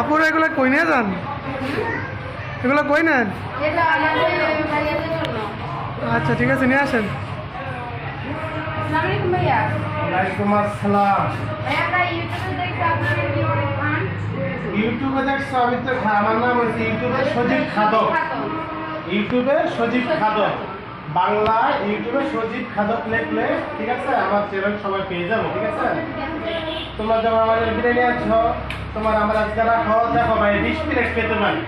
আপুরা এগুলো কই নিয়ে যান? এগুলো কই নেন? আচ্ছা ঠিক আছে নিয়ে আসেন। ইউটিউবে আপনার দেখছ আমি তো আমার নাম হচ্ছে ইউটিউবে সজীব খাদক। ইউটিউবে সজীব খাদক। বাংলা ইউটিউবে সজীব খাদক লেখলে ঠিক আছে আমার চ্যানেল সবাই পেয়ে যাবে ঠিক আছে? তোমরা যখন আমাদের বিরিয়ানি আছো তোমার আমরা আজকে খাওয়া দেখো ভাই বিশ প্লেট খেতে পারি।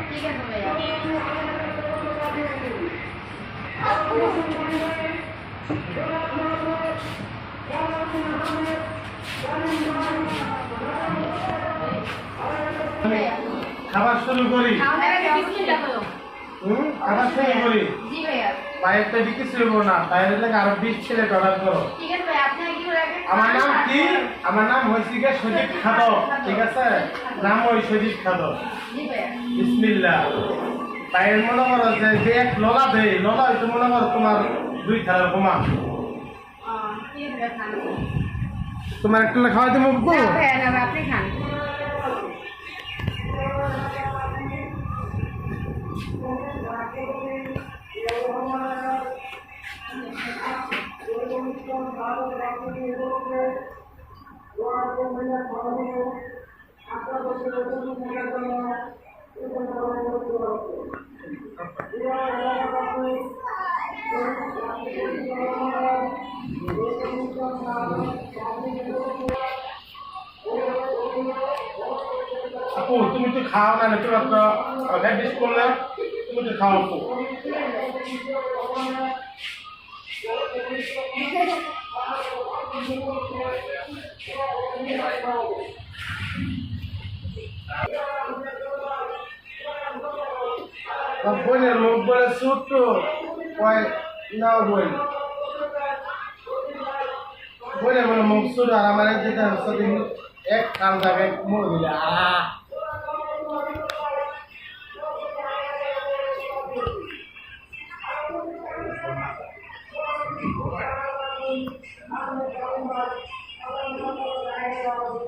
খাবার শুরু করি। খাবার শুরু করি। বাইরে তো বিক্রি শুরু করো না বাইরে থেকে আরও বিশ ছেলে অর্ডার করো। আমার আমার নাম হয়েছে গিয়ে সজীব খাদক, ঠিক আছে? নাম ওই সজীব খাদক। বিসমিল্লাহ তাই মনে করো যে যে এক ললা দেয় ললা হয়তো মনে করো তোমার দুই থালার কমা তোমার একটা খাওয়াই দেবো আপনি খান আপু তুমি তো খাও না তুমি একটা ভ্যাডিস করলে তুমি তো খাও আপু। বোনের মুখ বলে ছোট্ট কয় না বোন বোনের বলে মুখ ছোট আর আমার যেটা হচ্ছে এক কাল জায়গায় মোড় দিলে আহ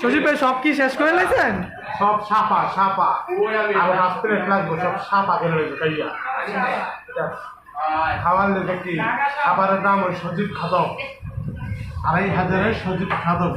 সজীব ভাই সব কি শেষ করে লাইছেন সব সাপা সাপা আর হাফ লাগবো লাগবে সব সাপা কেন রয়েছে কাইয়া খাবার লেগে কি খাবারের দাম ওই সজীব খাদক। আড়াই হাজারের সজীব খাদক।